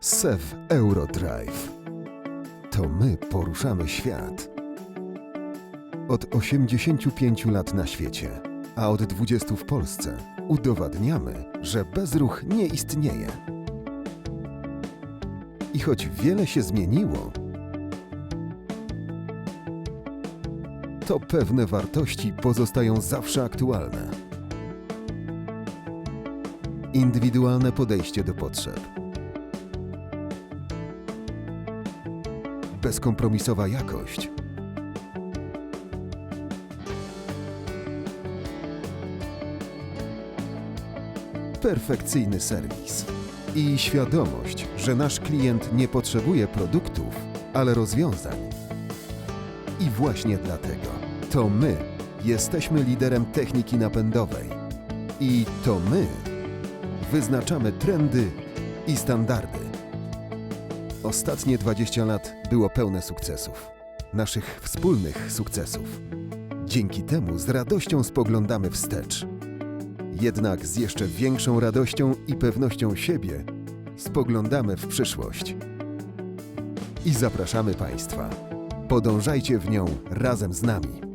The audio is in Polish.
SEV Eurodrive. To my poruszamy świat. Od 85 lat na świecie, a od 20 w Polsce udowadniamy, że bezruch nie istnieje. I choć wiele się zmieniło, to pewne wartości pozostają zawsze aktualne. Indywidualne podejście do potrzeb. Bezkompromisowa jakość. Perfekcyjny serwis. I świadomość, że nasz klient nie potrzebuje produktów, ale rozwiązań. I właśnie dlatego to my jesteśmy liderem techniki napędowej. I to my wyznaczamy trendy i standardy. Ostatnie 20 lat było pełne sukcesów. Naszych wspólnych sukcesów. Dzięki temu z radością spoglądamy wstecz. Jednak z jeszcze większą radością i pewnością siebie spoglądamy w przyszłość. I zapraszamy Państwa. Podążajcie w nią razem z nami.